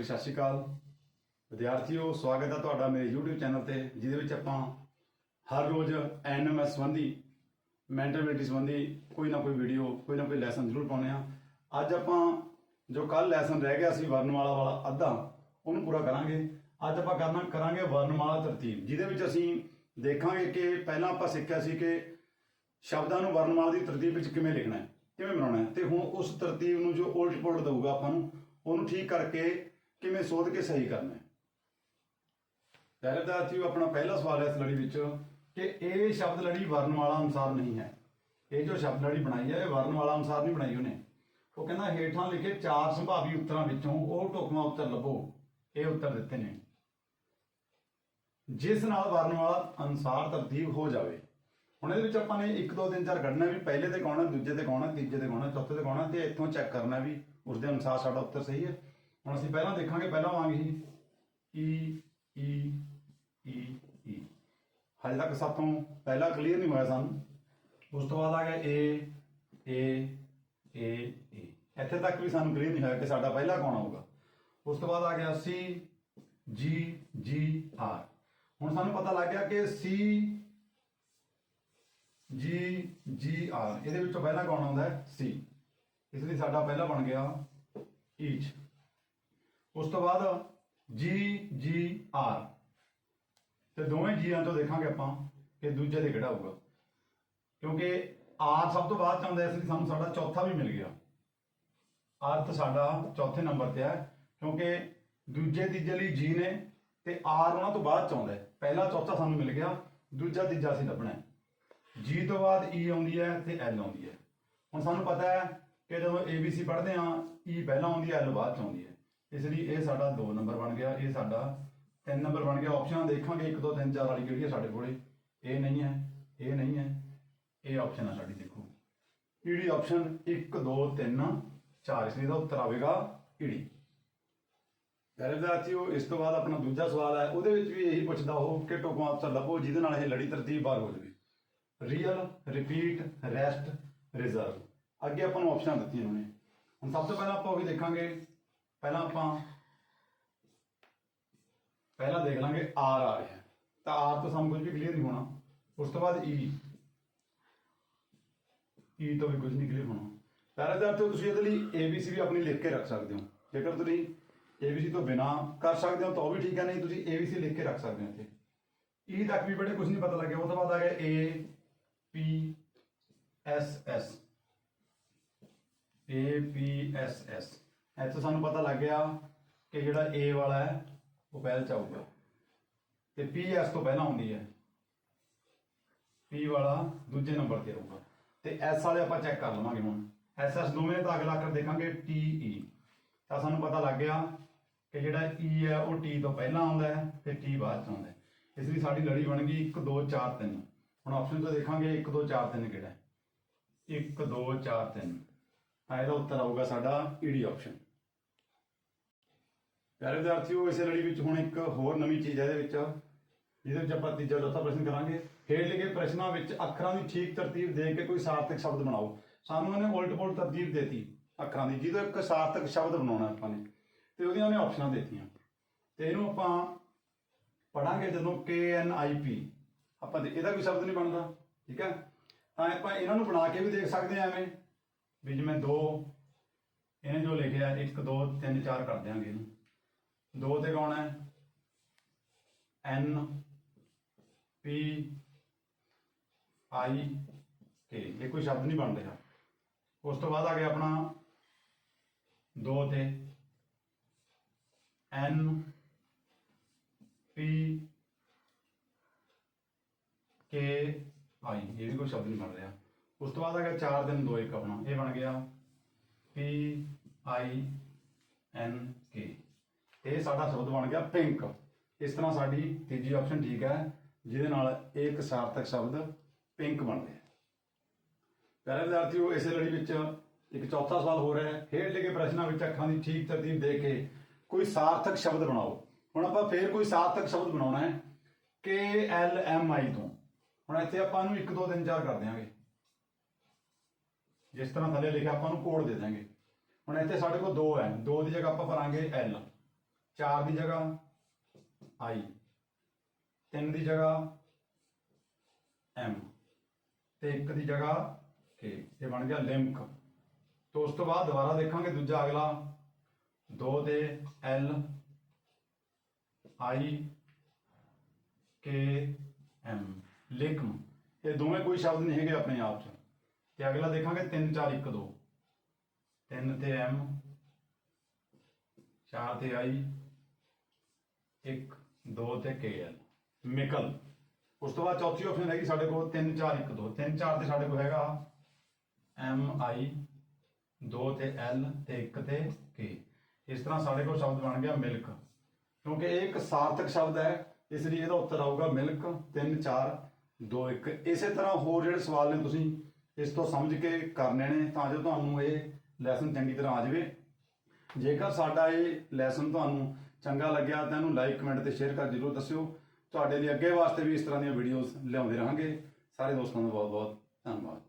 ਭਰੀ ਸਤਿ ਸ਼੍ਰੀ ਅਕਾਲ। ਵਿਦਿਆਰਥੀਓ, ਸਵਾਗਤ ਹੈ ਤੁਹਾਡਾ ਮੇਰੇ YouTube ਚੈਨਲ ਤੇ, ਜਿਹਦੇ ਵਿੱਚ ਆਪਾਂ ਹਰ ਰੋਜ਼ ਐਨਐਮਐਸ ਸੰਬੰਧੀ ਮੈਂਟੈਲਿਟੀ ਸੰਬੰਧੀ ਕੋਈ ਨਾ ਕੋਈ ਵੀਡੀਓ ਕੋਈ ਨਾ ਕੋਈ ਲੈਸਨ ਜ਼ਰੂਰ ਪਾਉਂਦੇ ਆ ਅੱਜ ਆਪਾਂ ਜੋ ਕੱਲ ਲੈਸਨ ਰਹਿ ਗਿਆ ਸੀ ਵਰਨਮਾਲਾ ਵਾਲਾ, ਅੱਧਾ, ਉਹਨੂੰ ਪੂਰਾ ਕਰਾਂਗੇ। ਅੱਜ ਆਪਾਂ ਕਰਨਾ, ਕਰਾਂਗੇ ਵਰਨਮਾਲਾ ਤਰਤੀਬ, ਜਿਹਦੇ ਵਿੱਚ ਅਸੀਂ ਦੇਖਾਂਗੇ ਕਿ ਪਹਿਲਾਂ ਆਪਾਂ ਸਿੱਖਿਆ ਸੀ ਕਿ ਸ਼ਬਦਾਂ ਨੂੰ ਵਰਨਮਾਲਾ ਦੀ ਤਰਤੀਬ ਵਿੱਚ ਕਿਵੇਂ ਲਿਖਣਾ ਹੈ, ਕਿਵੇਂ ਬਣਾਉਣਾ ਹੈ। ਤੇ ਹੁਣ ਉਸ ਤਰਤੀਬ ਨੂੰ ਜੋ ਉਲਟ ਪੁਲਟ ਦਊਗਾ ਆਪਾਂ ਨੂੰ, ਉਹਨੂੰ ਠੀਕ ਕਰਕੇ ਕਿਵੇਂ ਸੋਧ ਕੇ ਸਹੀ ਕਰਨਾ ਹੈ? ਪਹਿਲੇ ਵਿਦਿਆਰਥੀਓ ਆਪਣਾ ਪਹਿਲਾ ਸਵਾਲ ਹੈ ਇਸ ਲੜੀ ਵਿੱਚ ਕਿ ਇਹ ਸ਼ਬਦ ਲੜੀ ਵਰਨਮਾਲਾ ਅਨੁਸਾਰ ਨਹੀਂ ਹੈ। ਇਹ ਜੋ ਸ਼ਬਦ ਲੜੀ ਬਣਾਈ ਹੈ, ਇਹ ਵਰਨਮਾਲਾ ਅਨੁਸਾਰ ਨਹੀਂ ਬਣਾਈ ਉਹਨੇ। ਉਹ ਕਹਿੰਦਾ ਹੇਠਾਂ ਲਿਖੇ ਚਾਰ ਸੰਭਾਵੀ ਉੱਤਰਾਂ ਵਿੱਚੋਂ ਉਹ ਢੁਕਵਾਂ ਉੱਤਰ ਲੱਭੋ। ਇਹ ਉੱਤਰ ਦਿੱਤੇ ਨੇ। ਜਿਸ ਨਾਲ ਵਰਨਮਾਲਾ ਅਨੁਸਾਰ ਤਬਦੀਲ ਹੋ ਜਾਵੇ। ਹੁਣ ਇਹਦੇ ਵਿੱਚ ਆਪਾਂ ਨੇ 1 2 3 4 ਕੱਢਣਾ ਵੀ, ਪਹਿਲੇ ਤੇ ਕੌਣਾ ਦੂਜੇ ਤੇ ਕੌਣਾ ਤੀਜੇ ਤੇ ਕੌਣਾ ਚੌਥੇ ਤੇ ਕੌਣਾ ਤੇ ਇੱਥੋਂ ਚੈੱਕ ਕਰਨਾ ਵੀ ਉਸ ਦੇ ਅਨੁਸਾਰ ਸਾਡਾ ਉੱਤਰ ਸਹੀ ਹੈ। ਹੁਣ ਅਸੀਂ ਪਹਿਲਾਂ ਦੇਖਾਂਗੇ, ਪਹਿਲਾਂ ਆਵਾਂਗੇ ਈ ਈ ਈ ਈ। ਹਜੇ ਤੱਕ ਸਾਤੋਂ ਪਹਿਲਾ ਕਲੀਅਰ ਨਹੀਂ ਹੋਇਆ ਸਾਨੂੰ। ਉਸ ਤੋਂ ਬਾਅਦ ਆ ਗਿਆ ਏ ਏ ਏ ਏ। ਇੱਥੇ ਤੱਕ ਵੀ ਸਾਨੂੰ ਕਲੀਅਰ ਨਹੀਂ ਹੋਇਆ ਕਿ ਸਾਡਾ ਪਹਿਲਾ ਕੌਣ ਆਊਗਾ ਉਸ ਤੋਂ ਬਾਅਦ ਆ ਗਿਆ ਸੀ, ਜੀ ਜੀ, ਆਰ। ਹੁਣ ਸਾਨੂੰ ਪਤਾ ਲੱਗ ਗਿਆ ਕਿ ਸੀ, ਜੀ ਜੀ, ਆਰ। ਇਹਦੇ ਵਿੱਚੋਂ ਪਹਿਲਾ ਕੌਣ ਆਉਂਦਾ ਹੈ? ਸੀ। ਇਸ ਲਈ ਸਾਡਾ ਪਹਿਲਾ ਬਣ ਗਿਆ ਈਚ। ਉਸ ਤੋਂ ਬਾਅਦ ਜੀ ਜੀ ਆਰ ਤੇ ਦੋਵੇਂ ਜੀਆਂ ਤੋਂ ਦੇਖਾਂਗੇ ਆਪਾਂ ਕਿ ਦੂਜੇ 'ਤੇ ਕਿਹੜਾ ਹੋਊਗਾ। ਕਿਉਂਕਿ ਆਰ ਸਭ ਤੋਂ ਬਾਅਦ ਚ ਆਉਂਦਾ, ਇਸ ਲਈ ਸਾਨੂੰ ਸਾਡਾ ਚੌਥਾ ਵੀ ਮਿਲ ਗਿਆ। ਅਰਥ ਸਾਡਾ ਚੌਥੇ ਨੰਬਰ ਤੇ ਹੈ, ਕਿਉਂਕਿ ਦੂਜੇ, ਤੀਜੇ ਲਈ ਜੀ ਨੇ ਤੇ ਆਰ ਉਹਨਾਂ ਤੋਂ ਬਾਅਦ ਚ ਆਉਂਦਾ ਹੈ। ਪਹਿਲਾ, ਚੌਥਾ ਸਾਨੂੰ ਮਿਲ ਗਿਆ, ਦੂਜਾ, ਤੀਜਾ ਅਸੀਂ ਲੱਭਣਾ ਜੀ ਤੋਂ ਬਾਅਦ ਈ ਆਉਂਦੀ ਹੈ ਤੇ ਐਲ ਆਉਂਦੀ ਹੈ। ਹੁਣ ਸਾਨੂੰ ਪਤਾ ਹੈ ਕਿ ਜਦੋਂ ABC ਪੜ੍ਹਦੇ ਹਾਂ ਈ ਪਹਿਲਾਂ ਆਉਂਦੀ ਹੈ ਐਲ ਬਾਅਦ ਚ ਆਉਂਦੀ ਹੈ। ਇਸ ਲਈ ਇਹ ਸਾਡਾ 2 ਨੰਬਰ ਬਣ ਗਿਆ, ਇਹ ਸਾਡਾ 3 ਨੰਬਰ ਬਣ ਗਿਆ। ਆਪਸ਼ਨ ਦੇਖਾਂਗੇ 1 2 3 4 ਵਾਲੀ ਕਿਹੜੀ ਹੈ ਸਾਡੇ ਕੋਲੇ। ਇਹ ਨਹੀਂ ਹੈ, ਇਹ ਨਹੀਂ ਹੈ, ਇਹ ਆਪਸ਼ਨ ਆ ਸਾਡੀ ਦੇਖੋ। ਈੜੀ ਆਪਸ਼ਨ 1 2 3 4 ਇਸ ਲਈ ਦਾ ਉੱਤਰ ਆਵੇਗਾ ਈਡੀ ਪਿਆਰੇ ਵਿਦਿਆਰਥੀਓ ਇਸ ਤੋਂ ਬਾਅਦ ਆਪਣਾ ਦੂਜਾ ਸਵਾਲ ਹੈ, ਉਹਦੇ ਵਿੱਚ ਵੀ ਇਹੀ ਪੁੱਛਦਾ ਉਹ ਕਿ ਟੋਕੋ ਆਨਸਰ ਲੱਭੋ, ਜਿਹਦੇ ਨਾਲ ਇਹ ਲੜੀ ਤਰਤੀਬ ਬਾਰ ਹੋ ਜਾਵੇ। ਰੀਅਲ ਰਿਪੀਟ ਰੈਸਟ ਰਿਜ਼ਰਵ ਅੱਗੇ ਆਪਾਂ ਨੂੰ ਆਪਸ਼ਨਾਂ ਦਿੱਤੀਆਂ ਉਹਨੇ ਹੁਣ ਸਭ ਤੋਂ ਪਹਿਲਾਂ ਆਪਾਂ ਉਹ ਵੀ ਦੇਖਾਂਗੇ। ਪਹਿਲਾਂ ਆਪਾਂ ਪਹਿਲਾਂ ਦੇਖ ਲਾਂਗੇ ਆਰ ਆ ਰਿਹਾ। ਤਾਂ ਆਰ ਤੋਂ ਸਾਨੂੰ ਕੁਝ ਵੀ ਕਲੀਅਰ ਨਹੀਂ ਹੋਣਾ। ਉਸ ਤੋਂ ਬਾਅਦ ਈ ਈ ਤੋਂ ਵੀ ਕੁਝ ਨਹੀਂ ਕਲੀਅਰ ਹੋਣਾ। ਪਹਿਲੇ ਪਹਿਲਾਂ ਅਰਥ ਤੁਸੀਂ ਇਹਦੇ ਲਈ ABC ਵੀ ਆਪਣੀ ਲਿਖ ਕੇ ਰੱਖ ਸਕਦੇ ਹੋ। ਜੇਕਰ ਤੁਸੀਂ ABC ਤੋਂ ਬਿਨਾ ਕਰ ਸਕਦੇ ਹੋ ਤਾਂ ਉਹ ਵੀ ਠੀਕ ਹੈ, ਨਹੀਂ ਤੁਸੀਂ ABC ਲਿਖ ਕੇ ਰੱਖ ਸਕਦੇ ਹੋ ਇੱਥੇ। ਈ ਤੱਕ ਵੀ ਬੜੇ ਕੁਝ ਨਹੀਂ ਪਤਾ ਲੱਗਿਆ। ਉਹ ਤੋਂ ਬਾਅਦ ਆ ਗਿਆ A, P, S S A, P, S S ਇੱਥੇ ਸਾਨੂੰ ਪਤਾ ਲੱਗ ਗਿਆ ਕਿ ਜਿਹੜਾ A ਵਾਲਾ ਹੈ, ਉਹ ਪਹਿਲ ਚ ਆਊਗਾ। ਤੇ P S ਤੋਂ ਪਹਿਲਾਂ ਆਉਂਦੀ ਹੈ। P ਵਾਲਾ ਦੂਜੇ ਨੰਬਰ ਤੇ ਆਊਗਾ। ਤੇ S ਵਾਲੇ ਆਪਾਂ ਚੈੱਕ ਕਰ ਲਵਾਂਗੇ ਹੁਣ। S S ਦੋਵੇਂ ਤਾਂ ਅਗਲਾ ਅੱਖਰ ਦੇਖਾਂਗੇ, T E ਤਾਂ ਸਾਨੂੰ ਪਤਾ ਲੱਗ ਗਿਆ ਕਿ ਜਿਹੜਾ E ਹੈ, ਉਹ T ਤੋਂ ਪਹਿਲਾਂ ਆਉਂਦਾ ਹੈ ਤੇ T ਬਾਅਦ ਚ ਆਉਂਦਾ ਹੈ। ਇਸ ਲਈ ਸਾਡੀ ਲੜੀ ਬਣ ਗਈ 1 2 4 3 ਹੁਣ ਆਪਸ਼ਨ ਤੋਂ ਦੇਖਾਂਗੇ 1 2 4 3 ਕਿਹੜਾ ਹੈ। 1 2 4 3 ਤਾਂ ਇਹਦਾ ਉੱਤਰ ਆਊਗਾ ਸਾਡਾ ਈਡੀ ਆਪਸ਼ਨ ਪਿਆਰੇ ਵਿਦਿਆਰਥੀਓ, ਇਸੇ ਲੜੀ ਵਿੱਚ ਹੁਣ ਇੱਕ ਹੋਰ ਨਵੀਂ ਚੀਜ਼ ਹੈ ਇਹਦੇ ਵਿੱਚ, ਜਿਹਦੇ ਵਿੱਚ ਆਪਾਂ ਤੀਜਾ, ਚੌਥਾ ਪ੍ਰਸ਼ਨ ਕਰਾਂਗੇ। ਹੇਠ ਲਿਖੇ ਪ੍ਰਸ਼ਨਾਂ ਵਿੱਚ ਅੱਖਰਾਂ ਦੀ ਠੀਕ ਤਰਤੀਬ ਦੇ ਕੇ ਕੋਈ ਸਾਰਥਕ ਸ਼ਬਦ ਬਣਾਓ। ਸਾਨੂੰ ਉਹਨੇ ਉਲਟ ਪੁਲਟ ਤਰਤੀਬ ਦੇਤੀ, ਅੱਖਰਾਂ ਦੀ, ਜਿਹਦਾ ਇੱਕ ਸਾਰਥਕ ਸ਼ਬਦ ਬਣਾਉਣਾ ਆਪਾਂ ਨੇ। ਤੇ ਉਹਦੀਆਂ ਉਹਨੇ ਆਪਸ਼ਨਾਂ ਦਿੱਤੀਆਂ। ਤੇ ਇਹਨੂੰ ਆਪਾਂ ਪੜਾਂਗੇ ਜਦੋਂ K N I P ਆਪਾਂ ਦੇ- ਇਹਦਾ ਕੋਈ ਸ਼ਬਦ ਨਹੀਂ ਬਣਦਾ, ਠੀਕ ਹੈ? ਤਾਂ ਆਪਾਂ ਇਹਨਾਂ ਨੂੰ ਬਣਾ ਕੇ ਵੀ ਦੇਖ ਸਕਦੇ ਆ ਐਵੇਂ। ਵੀ ਜਿਵੇਂ ਦੋ, ਇਹਨੇ ਜੋ ਲਿਖਿਆ 1 2 3 4 ਕਰ ਦਿਆਂਗੇ ਇਹਨੂੰ। ਦੋ ਤੇ ਕੌਣ ਹੈ? N, P, I, K ਇਹ ਕੋਈ ਸ਼ਬਦ ਨਹੀਂ ਬਣ ਰਿਹਾ ਉਸ ਤੋਂ ਬਾਅਦ ਆ ਗਿਆ ਆਪਣਾ ਦੋ ਤੇ। N, P, K, I ਇਹ ਵੀ ਕੋਈ ਸ਼ਬਦ ਨਹੀਂ ਬਣ ਰਿਹਾ ਉਸ ਤੋਂ ਬਾਅਦ ਆ ਗਿਆ 4 ਦਿਨ 2 1 ਆਪਣਾ। ਇਹ ਬਣ ਗਿਆ P, I, N, K ਇਹ ਸਾਡਾ ਸ਼ਬਦ ਬਣ ਗਿਆ ਪਿੰਕ। ਇਸ ਤਰ੍ਹਾਂ ਸਾਡੀ ਤੀਜੀ ਆਪਸ਼ਨ ਠੀਕ ਹੈ, ਜਿਹਦੇ ਨਾਲ ਇਹ ਇੱਕ ਸਾਰਥਕ ਸ਼ਬਦ ਪਿੰਕ ਬਣਦੇ ਹੈ ਪਿਆਰੇ ਵਿਦਿਆਰਥੀਓ, ਇਸੇ ਲੜੀ ਵਿੱਚ ਇੱਕ ਚੌਥਾ ਸਵਾਲ ਹੋ ਰਿਹਾ ਹੈ। ਹੇਠ ਲਿਖੇ ਪ੍ਰਸ਼ਨਾਂ ਵਿੱਚ ਅੱਖਾਂ ਦੀ ਠੀਕ ਤਰਤੀਬ ਦੇ ਕੇ ਕੋਈ ਸਾਰਥਕ ਸ਼ਬਦ ਬਣਾਓ। ਹੁਣ ਆਪਾਂ ਫੇਰ ਕੋਈ ਸਾਰਥਕ ਸ਼ਬਦ ਬਣਾਉਣਾ ਹੈ ਕੇ ਐਲ ਐਮ ਆਈ ਤੋਂ। ਹੁਣ ਇੱਥੇ ਆਪਾਂ ਨੂੰ 1 2 3 4 ਕਰ ਦਿਆਂਗੇ। ਜਿਸ ਤਰ੍ਹਾਂ ਥੱਲੇ ਲਿਖਿਆ ਆਪਾਂ ਨੂੰ ਕੋਡ ਦੇ ਦਾਂਗੇ ਹੁਣ ਇੱਥੇ ਸਾਡੇ ਕੋਲ 2 ਹੈ। 2 ਦੀ ਜਗ੍ਹਾ ਆਪਾਂ ਭਰਾਂਗੇ L 4 ਦੀ ਜਗ੍ਹਾ, ਆਈ। 3 ਦੀ ਜਗ੍ਹਾ, ਐਮ। ਤੇ 1 ਦੀ ਜਗ੍ਹਾ, ਕੇ। ਇਹ ਬਣ ਗਿਆ ਲਿਮਕ ਤੋਂ ਉਸ ਤੋਂ ਬਾਅਦ ਦੁਬਾਰਾ ਦੇਖਾਂਗੇ ਦੂਜਾ ਅਗਲਾ। 2 ਤੇ l ਆਈ, ਕੇ, ਐਮ। ਲਿੰਕਮ ਇਹ ਦੋਵੇਂ ਕੋਈ ਸ਼ਬਦ ਨਹੀਂ ਹੈਗੇ ਆਪਣੇ ਆਪ ਚ। ਤੇ ਅਗਲਾ ਦੇਖਾਂਗੇ 3 4 1 2 3 ਤੇ ਐਮ 4 ਤੇ i 1 2 ਤੇ kl ਮਿਕਲ। ਉਸ ਤੋਂ ਬਾਅਦ ਚੌਥੀ ਆਪਸ਼ਨ ਹੈਗੀ ਸਾਡੇ ਕੋਲ 3 4 1 2 3 4 ਤੇ ਸਾਡੇ ਕੋਲ ਹੈਗਾ m i 2 ਤੇ l ਤੇ 1 ਤੇ k ਇਸ ਤਰ੍ਹਾਂ ਸਾਡੇ ਕੋਲ ਸ਼ਬਦ ਬਣ ਗਿਆ ਮਿਲਕ। ਕਿਉਂਕਿ ਇਹ ਇੱਕ ਸਾਰਥਕ ਸ਼ਬਦ ਹੈ, ਇਸ ਲਈ ਇਹਦਾ ਉੱਤਰ ਆਊਗਾ ਮਿਲਕ। 3 4 2 1 ਇਸੇ ਤਰ੍ਹਾਂ ਹੋਰ ਜਿਹੜੇ ਸਵਾਲ ਨੇ ਤੁਸੀਂ ਇਸ ਤੋਂ ਸਮਝ ਕੇ ਕਰਨੇ ਨੇ ਤਾਂ ਜੋ ਤੁਹਾਨੂੰ ਇਹ ਲੈਸਨ ਚੰਗੀ ਤਰ੍ਹਾਂ ਆ ਜਾਵੇ। ਜੇਕਰ ਸਾਡਾ ਇਹ ਲੈਸਨ ਤੁਹਾਨੂੰ ਚੰਗਾ ਲੱਗਿਆ, ਤਾਂ ਇਹਨੂੰ ਲਾਈਕ ਕਮੈਂਟ ਤੇ ਸ਼ੇਅਰ ਕਰ ਜਰੂਰ ਦੱਸਿਓ। ਤੁਹਾਡੇ ਲਈ ਅੱਗੇ ਵਾਸਤੇ ਵੀ ਇਸ ਤਰ੍ਹਾਂ ਦੀਆਂ ਵੀਡੀਓਜ਼ ਲਿਆਉਂਦੇ ਰਹਾਂਗੇ। ਸਾਰੇ ਦੋਸਤਾਂ ਦਾ ਬਹੁਤ ਬਹੁਤ ਧੰਨਵਾਦ।